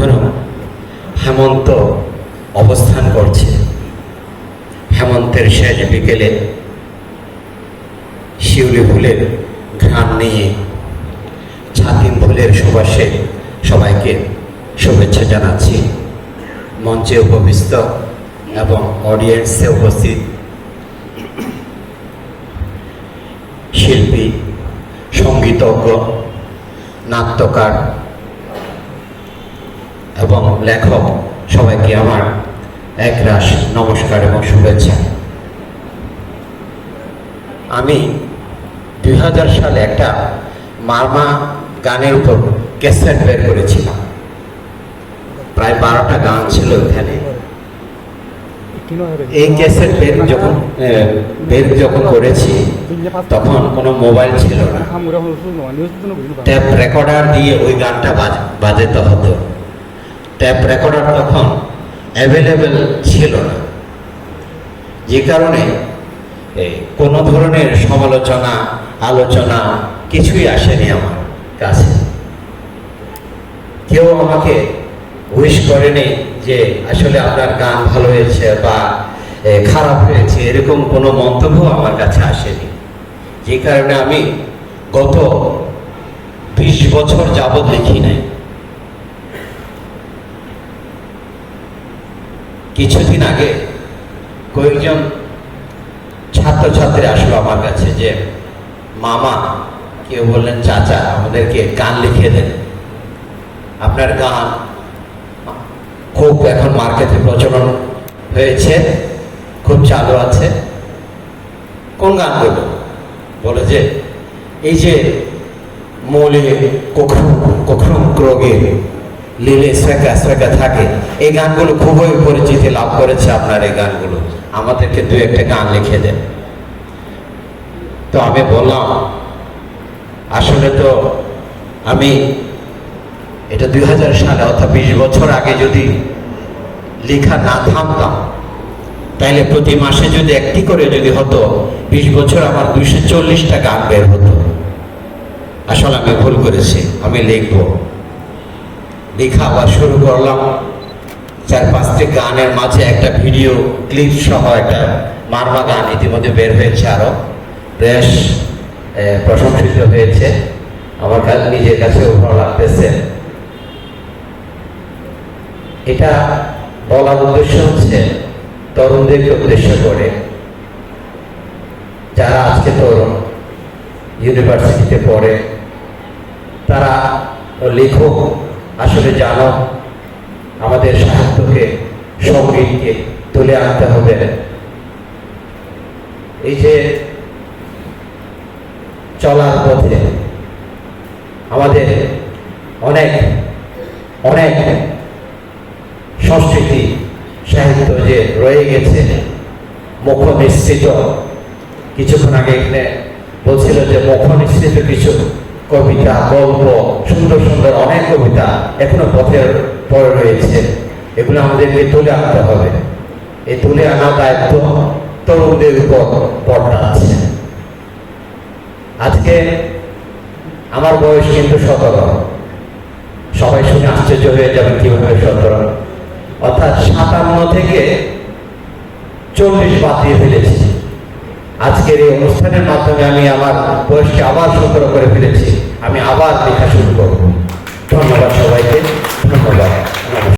এখনও হেমন্ত অবস্থান করছে। হেমন্তের শেষ বিকেলে শিউলি ফুলের ঘ্রাণ নিয়ে ছাতিম ফুলের সুবাসে সবাইকে শুভেচ্ছা জানাচ্ছি। মঞ্চে উপবিষ্ট এবং অডিয়েন্সে উপস্থিত শিল্পী, সঙ্গীতজ্ঞ, নাট্যকার এবং লেখক সবাইকে আমার এক একরাশ নমস্কার এবং শুভেচ্ছা। আমি দুই হাজার সালে একটা মারমা গানের উপর ক্যাসেট বের করেছিলাম। প্রায় বারোটা গান ছিল এখানে। এই ক্যাসেট বের যখন বের যখন করেছি, তখন কোনো মোবাইল ছিল না। ট্যাপ রেকর্ডার দিয়ে ওই গানটা বাজ- বাজাতে হতো। ট্যাপ রেকর্ডার তখন অ্যাভেলেবেল ছিল না। যে কারণে কোনো ধরনের সমালোচনা, আলোচনা কিছুই আসেনি আমার কাছে। কেউ আমাকে উইশ করেনি যে আসলে আপনার গান ভালো হয়েছে বা খারাপ হয়েছে, এরকম কোনো মন্তব্য আমার কাছে আসেনি। যে কারণে আমি গত বিশ বছর যাবৎ লিখি নাই। কিছুদিন আগে কয়েকজন ছাত্রছাত্রী আসলো আমার কাছে যে, মামা, কেউ বললেন চাচা, আমাদেরকে গান লিখে দেন। আপনার গান খুব এখন মার্কেটে প্রচলন হয়েছে, খুব চালু আছে। কোন গান গানগুলো? বলে যে, এই যে মৌলিক কখনো কখনো ক্রোগে লিলে শ্রেকা শ্রেকা থাকে। এই গানগুলো খুবই পরিচিতি লাভ করেছে আপনার এই গানগুলো। আমাদেরকে দু একটা গান লিখে দেন। তো আমি বললাম, আসলে তো আমি এটা দুই হাজার সালে অর্থাৎ বিশ বছর আগে যদি লেখা না থামতাম, তাইলে প্রতি মাসে যদি একটি করে যদি হতো, বিশ বছর আমার দুইশো চল্লিশটা গান বের হতো। আসলে আমি ভুল করেছি, আমি লিখব। লেখা আবার শুরু করলাম। চার পাঁচটি গানের মাঝে একটা ভিডিও ক্লিপ সহ একটা মারমা গান ইতিমধ্যে বের হয়েছে আরও বেশ প্রশংসিত হয়েছে। আমার কাছে নিজের কাছেও ভালো লাগতেছে। এটা বলার উদ্দেশ্য হচ্ছে তরুণদেরকে উদ্দেশ্য করে। যারা আজকে তরুণ ইউনিভার্সিটিতে পড়ে, তারা লেখক আসলে জানো, আমাদের সাহিত্যকে সঙ্গীতকে তুলে আনতে হবে। এই যে চলার পথে আমাদের অনেক অনেক সংস্কৃতি, সাহিত্য যে রয়ে গেছে মুখ মিশ্রিত কিছুক্ষণ আগে এখানে বলছিল যে মুখ মিশ্রিত কিছু কবিতা, গল্প, সুন্দর সুন্দর অনেক কবিতা এখনও পথের পরে রয়েছে। এগুলো আমাদেরকে তুলে আনতে হবে। এই তুলে আনার দায়িত্ব তরুণদের উপর পড়া আছে। আজকে আমার বয়স কিন্তু সতেরো। সবাই শুনে আশ্চর্য হয়ে যাবে কীভাবে সতেরো। অর্থাৎ সাতান্ন থেকে চল্লিশ বাদ দিয়ে ফেলেছি। আজকের এই অনুষ্ঠানের মাধ্যমে আমি আমার বয়সকে আবার সতর্ক করে ফেলেছি। আমি আবার লেখা শুরু করব। ধন্যবাদ সবাইকে। ধন্যবাদ।